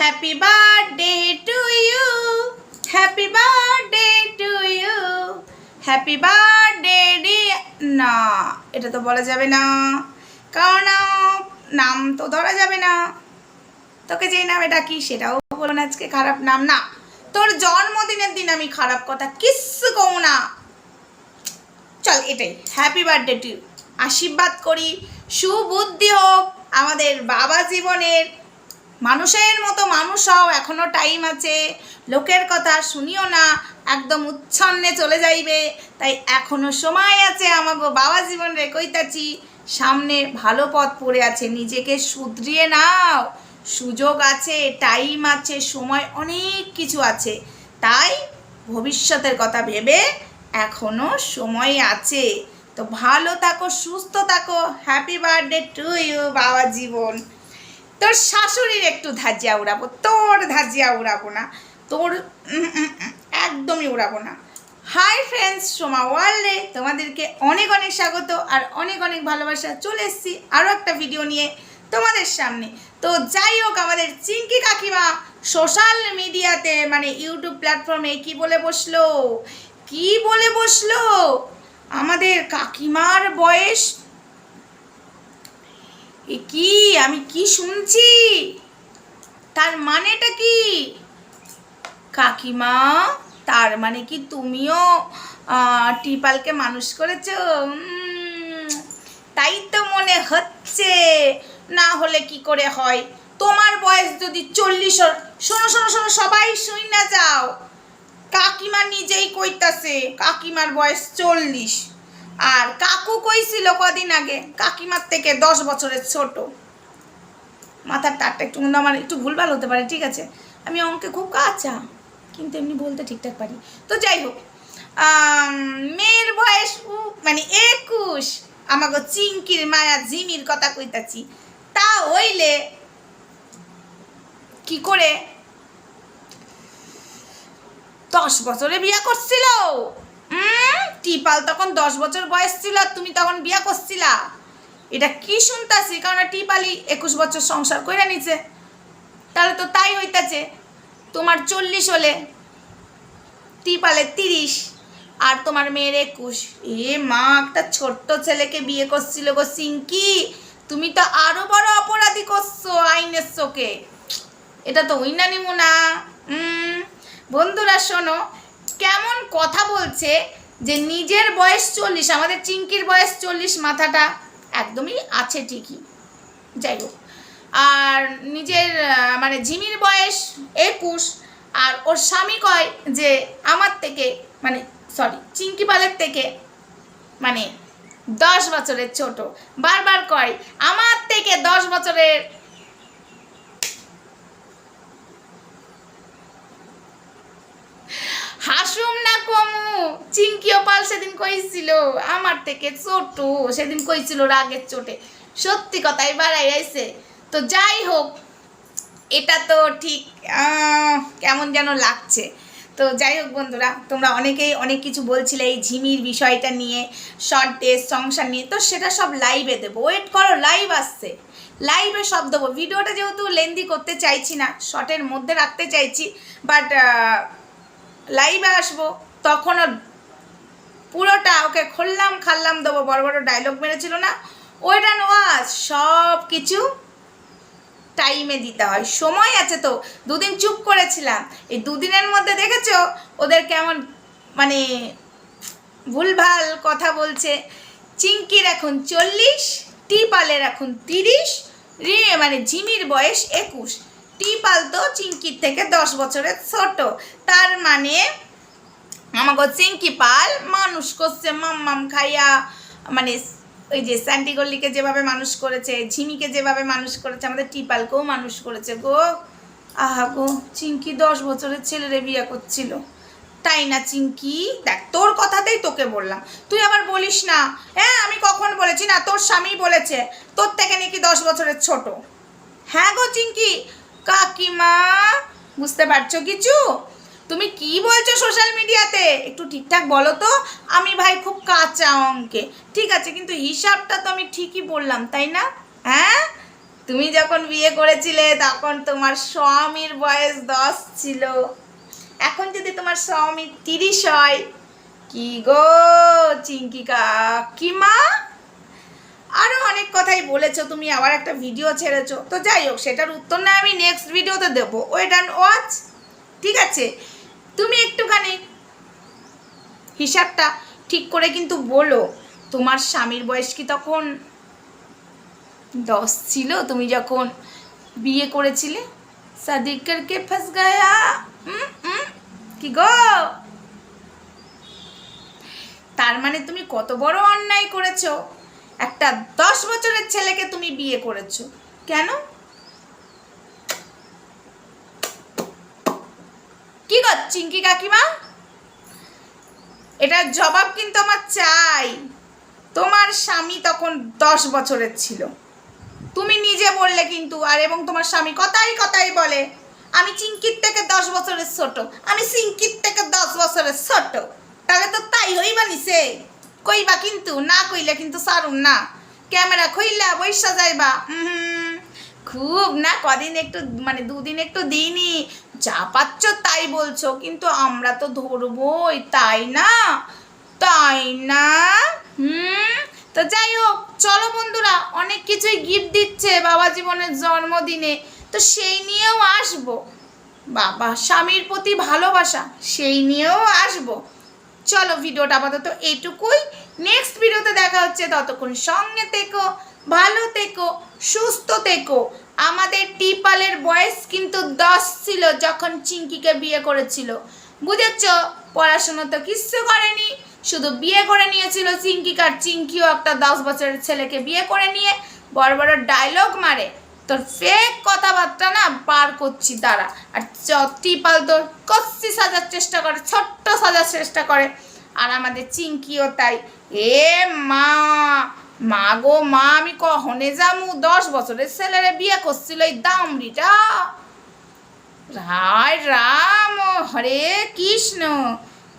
Happy birthday to you happy birthday to you happy birthday D না, এটা তো বলা যাবে না। কারণ, নাম তো ধরা যাবে না। তোকে যেই নামে ডাকি, সেটাও বলো না আজকে, খারাপ নাম না। তোর জন্মদিনের দিন আমি খারাপ কথা কিচ্ছু কও না। চল, এটাই। হ্যাপি বার্থডে টু আশীর্বাদ করি, সুবুদ্ধি হোক আমাদের বাবা জীবনের। মানুষের মতো মানুষ হও এখনও টাইম আছে। লোকের কথা শুনিও না, একদম উচ্ছন্নে চলে যাইবে। তাই এখনও সময় আছে আমাকে বাবা জীবন রে, কইতাছি, সামনে ভালো পথ পড়ে আছে, নিজেকে শুধরিয়ে নাও। সুযোগ আছে টাইম আছে, সময় অনেক কিছু আছে। তাই ভবিষ্যতের কথা ভেবে এখনও সময় আছে। তো ভালো থাকো, সুস্থ থাকো হ্যাপি বার্থডে টু ইউ বাবা জীবন। তোর শাশুড়ির একটু ধাজিয়া উড়াবো, তোর ধাজিয়া উড়াবো না, তোর একদমই উড়াবো না। হাই ফ্রেন্ডস সোমা ওয়ার্ল্ডে, তোমাদেরকে অনেক অনেক স্বাগত আর অনেক অনেক ভালোবাসা। চলে এসেছি আরও একটা ভিডিও নিয়ে তোমাদের সামনে। তো যাই হোক, আমাদের চিঙ্কি কাকিমা সোশ্যাল মিডিয়াতে মানে ইউটিউব প্ল্যাটফর্মে কি বলে বসল? কি বলে বসল? আমাদের কাকিমার বয়স এ কি? আমি কি শুনছি? তার মানেটা কি? কাকিমা, তার মানে কি তুমিও টিপালকে মানুষ করেছ? তাই তো মনে হচ্ছে। না হলে কি করে হয়? তোমার বয়স যদি চল্লিশ শোনো শোনো শোনো, সবাই শুই না যাও। কাকিমা নিজেই কইতাছে, কাকিমার বয়স চল্লিশ। আর কাকু কইছিল কদিন আগে, কাকিমার থেকে দশ বছরের ছোট। মাথার তারটা একটু কিন্তু আমার একটু ভুলভাল হতে পারে, ঠিক আছে? আমি অঙ্কে খুব কাঁচা, কিন্তু এমনি বলতে ঠিকঠাক পারি। তো যাই হোক মেয়ের বয়স মানে একুশ। আমাকে চিঙ্কির মায়া জিমির কথা কইতাছি। তা হইলে কি করে? দশ বছরে বিয়া করছিল? টিপাল তখন দশ বছর বয়স ছিল তুমি তখন বিয়া করছিলা। এটা কি শুনতাছি? কারণ টিপালি একুশ বছর সংসার কইরা নিছে। তাহলে তো তাই হইতাছে, তোমার চল্লিশ হলে টিপালে তিরিশ, আর তোমার মেয়ের একুশ। এ মা, একটা ছোট্ট ছেলেকে বিয়ে করছিল গো সিঙ্কি। তুমি তো আরও বড় অপরাধী করছ আইনের চোখে। এটা তো উইনা নিমু না বন্ধুরা শোনো, কেমন কথা বলছে যে নিজের বয়স চল্লিশ, আমাদের চিঙ্কির বয়স চল্লিশ, মাথাটা একদমই আছে ঠিকই। যাই হোক, আর নিজের মানে ঝিমির বয়স একুশ, আর ওর স্বামী কয় যে আমার থেকে মানে সরি চিঙ্কি পালের থেকে মানে দশ বছরের ছোট। বারবার কয়, আমার থেকে দশ বছরের হাসুম না কমু? চিঙ্কিও পাল সেদিন কইছিল, আমার থেকে ছোট। সেদিন কইছিল রাগের চোটে। সত্যি কথাই বাড়াই আইছে। তো যাই হোক, এটা তো ঠিক কেমন যেন লাগছে। তো যাই হোক বন্ধুরা, তোমরা অনেকেই অনেক কিছু বলছিলে এই ঝিমির বিষয়টা নিয়ে শর্ট ডেস সংসার নিয়ে। তো সেটা সব লাইভে দেবো। ওয়েট করো লাইভ আসছে। লাইভে সব দেবো। ভিডিওটা যেহেতু লেন্দি করতে চাইছি না শর্টের মধ্যে রাখতে চাইছি বাট লাইভে আসব তখনও পুরোটা ওকে খুললাম, খাল্লাম, দেবো। বড় বড় ডায়লগ মেরেছিল না? ওইটা নোয়াজ সব কিছু টাইমে দিতে হয়। সময় আছে তো। দুদিন চুপ করেছিলাম। এই দুদিনের মধ্যে দেখেছ? ওদের কেমন মানে ভুলভাল কথা বলছে। চিঙ্কির এখন চল্লিশ, টিপালের এখন তিরিশ, রে মানে ঝিমির বয়স একুশ। টিপাল তো চিঙ্কির থেকে দশ বছরের ছোট। তার মানে আমাকে চিঙ্কি পাল মানুষ করছে মাম্মাম খাইয়া মানে ওই যে স্যান্টি গল্লিকে যেভাবে মানুষ করেছে, ঝিমিকে যেভাবে মানুষ করেছে, আমাদের টিপালকেও মানুষ করেছে গো। আহা গো চিঙ্কি দশ বছরের ছেলেরে বিয়ে করছিল। তাই না চিঙ্কি দেখ, তোর কথাতেই তোকে বললাম। তুই আবার বলিস না হ্যাঁ আমি কখন বলেছি না? তোর স্বামী বলেছে, তোর থেকে নাকি দশ বছরের ছোট। হ্যাঁ গো চিঙ্কি কাকিমা, বুঝতে পারছ কিছু? তুমি কি বলছো সোশ্যাল মিডিয়াতে একটু ঠিকঠাক বলো তো। আমি ভাই খুব কাঁচা অঙ্কে। ঠিক আছে, কিন্তু হিসাবটা তো আমি ঠিকই বললাম, তাই না? হ্যাঁ? তুমি যখন বিয়ে করেছিলে, তখন তোমার স্বামীর বয়স দশ ছিল। এখন যদি তোমার স্বামী তিরিশ হয়, কি গো চিঙ্কি কাকিমা? বলেছ, তুমি আবার একটা ভিডিও ছেড়েছো। তো যাই হোক, সেটার উত্তর না আমি নেক্সট ভিডিওতে দেবো। ওয়েট অ্যান্ড ওয়াচ ঠিক আছে? তুমি একটুখানি হিসাবটা ঠিক করে কিন্তু বলো, তোমার স্বামীর বয়স কি তখন দশ ছিল? তুমি যখন বিয়ে করেছিলে? সাদিক করকে ফাঁস গায়া? কি গো? তার মানে তুমি কত বড় অন্যায় করেছ? একটা দশ বছরের ছেলেকে তুমি বিয়ে করেছ। কেন? কি গো, চিঙ্কি কাকিমা? এটার জবাব কিন্তু আমার চাই। তোমার স্বামী তখন দশ বছরের ছিল। তুমি নিজে বললে কিন্তু, আর এবং তোমার স্বামী কথাই কথাই বলে, আমি চিঙ্কির থেকে দশ বছরের ছোট, আমি চিঙ্কির থেকে দশ বছরের ছোট। তাহলে তো তাই হইবা নিছে কইবা কিন্তু, না কইলে কিন্তু সারুন না ক্যামেরা খুইলা, বৈশা যাইবা। খুব না, কদিন একটু মানে দুদিন একটু দিইনি। যা পাচ্ছ তাই বলছো, কিন্তু আমরা তো ধরবই, তাই না? তাই না? হুম, তো যাই হোক, চলো বন্ধুরা, অনেক কিছুই গিফট দিচ্ছে বাবা জীবনের জন্মদিনে। তো সেই নিয়েও আসব। বাবা, স্বামীর প্রতি ভালোবাসা, সেই নিয়েও আসব। চলো, ভিডিওটা আপাতত এইটুকুই। নেক্সট ভিডিওতে দেখা হচ্ছে, ততক্ষণ সঙ্গে থেকো, ভালো থেকো, সুস্থ থেকো। আমাদের টিপালের বয়স কিন্তু দশ ছিল যখন চিঙ্কিকে বিয়ে করেছিল। বুঝেছ? পড়াশোনা তো কিচ্ছু করেনি, শুধু বিয়ে করে নিয়েছিল চিঙ্কিকার চিঙ্কিও একটা দশ বছরের ছেলেকে বিয়ে করে নিয়ে। বড় বড় ডায়লগ মারে। তোর ফেক কথাবার্তা না পার করছি তারা আর টিপাল তোর কচ্ছি সাজার চেষ্টা করে, ছোট্ট সাজার চেষ্টা করে। আর আমাদের চিঙ্কিও তাই। এ মা মা গো মা, আমি কখনে যামু? দশ বছরের ছেলেরে বিয়ে করছিল এই দামড়িটা। রায় রাম, হরে কৃষ্ণ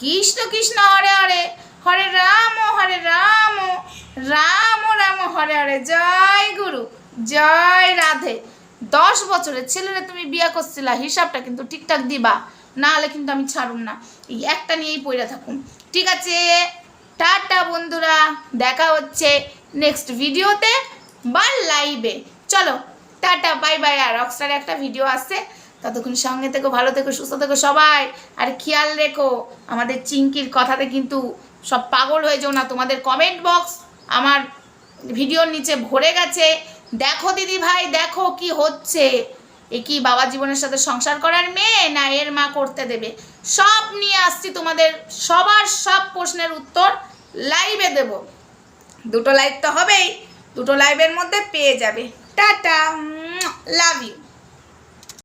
কৃষ্ণ কৃষ্ণ, হরে হরে হরে রাম হরে রাম রাম রাম, হরে হরে, জয় গুরু, জয় রাধে। দশ বছরের ছেলেরা তুমি বিয়ে করছিলা, হিসাবটা কিন্তু ঠিকঠাক দিবা। না হলে কিন্তু আমি ছাড়ুম না। এই একটা নিয়েই পড়ে থাকুন ঠিক আছে? টাটা বন্ধুরা। দেখা হচ্ছে নেক্সট ভিডিওতে বা লাইভে চলো, টাটা বাই বাই আর রকস্টারে একটা ভিডিও আসছে। ততক্ষণ সঙ্গে থেকো, ভালো থেকো, সুস্থ থেকো সবাই। আর খেয়াল রেখো, আমাদের চিঙ্কির কথাতে কিন্তু সব পাগল হয়ে যাও না। তোমাদের কমেন্ট বক্স আমার ভিডিওর নিচে ভরে গেছে। দেখো দিদি ভাই দেখো কি হচ্ছে। এ কি বাবা জীবনের সাথে সংসার করার মেয়ে না এর মা করতে দেবে? সব নিয়ে আসছি তোমাদের সবার সব প্রশ্নের উত্তর লাইভে দেব। দুটো লাইভ তো হবেই, দুটো লাইভের মধ্যে পেয়ে যাবে। Tata love you